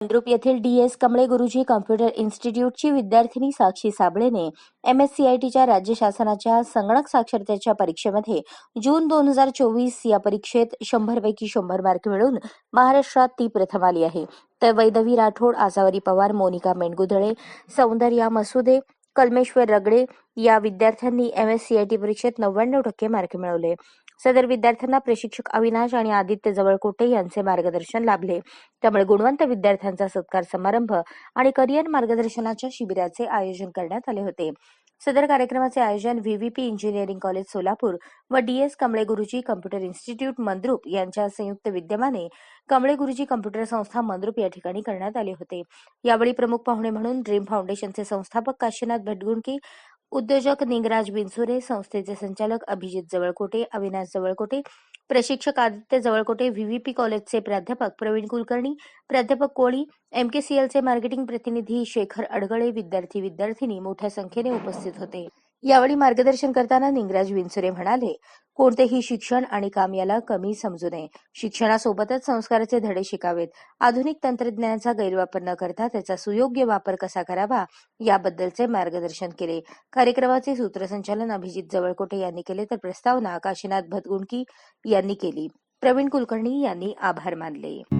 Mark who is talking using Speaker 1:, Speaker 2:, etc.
Speaker 1: मंद्रुप येथील D S कमळे गुरुजी computer इन्स्टिट्यूटची विद्यार्थिनी साक्षी साबळेने एम एस सी आय टीच्या राज्य शासनाच्या संगणक साक्षरतेच्या परीक्षेमध्ये जून दोन हजार चोवीस या परीक्षेत शंभरपैकी शंभर मार्क मिळवून महाराष्ट्रात ती प्रथम आली आहे. तर वैदवी राठोड आजावरी पवार मोनिका मेंडगुदळे सौंदर्या मसुदे कलमेश्वर रगडे या विद्यार्थ्यांनी M S C I T परीक्षेत नव्याण्णव टक्के मार्क मिळवले. सदर विद्यार्थ्यांना प्रशिक्षक अविनाश आणि आदित्य जवळकोटे यांचे मार्गदर्शन लाभले? त्यामुळे गुणवंत विद्यार्थ्यांचा सत्कार समारंभ आणि करिअर मार्गदर्शनाच्या शिबिराचे आयोजन करण्यात आले होते. सदर कार्यक्रमाचे आयोजन व्हीव्हीपी इंजिनिअरिंग कॉलेज सोलापूर व डी एस कमळे गुरुजी कम्प्युटर इन्स्टिट्यूट मंद्रुप यांच्या संयुक्त विद्यमाने कमळे गुरुजी कम्प्युटर संस्था मंद्रुप या ठिकाणी करण्यात आले होते. यावेळी प्रमुख पाहुणे म्हणून ड्रीम फाउंडेशनचे संस्थापक काशीनाथ भटगुंडकी उद्योजक निंगराज बिनसुरे संस्थेचे संचालक अभिजित जवळकोटे अविनाश जवळकोटे प्रशिक्षक आदित्य जवळकोटे व्हीव्हीपी कॉलेजचे प्राध्यापक प्रवीण कुलकर्णी प्राध्यापक कोळी एमकेसीएलचे मार्केटिंग प्रतिनिधी शेखर अडगळे विद्यार्थी विद्यार्थिनी मोठ्या संख्येने उपस्थित होते. यावेळी मार्गदर्शन करताना निंगराज विनसुरे म्हणाले कोणतेही शिक्षण आणि काम याला कमी समजू नये. शिक्षणासोबतच संस्काराचे धडे शिकावेत. आधुनिक तंत्रज्ञानाचा गैरवापर न करता त्याचा सुयोग्य वापर कसा करावा याबद्दलचे मार्गदर्शन केले. कार्यक्रमाचे सूत्रसंचालन अभिजित जवळकोटे यांनी केले तर प्रस्तावना काशीनाथ भतगुंडकी यांनी केली. प्रवीण कुलकर्णी यांनी आभार मानले.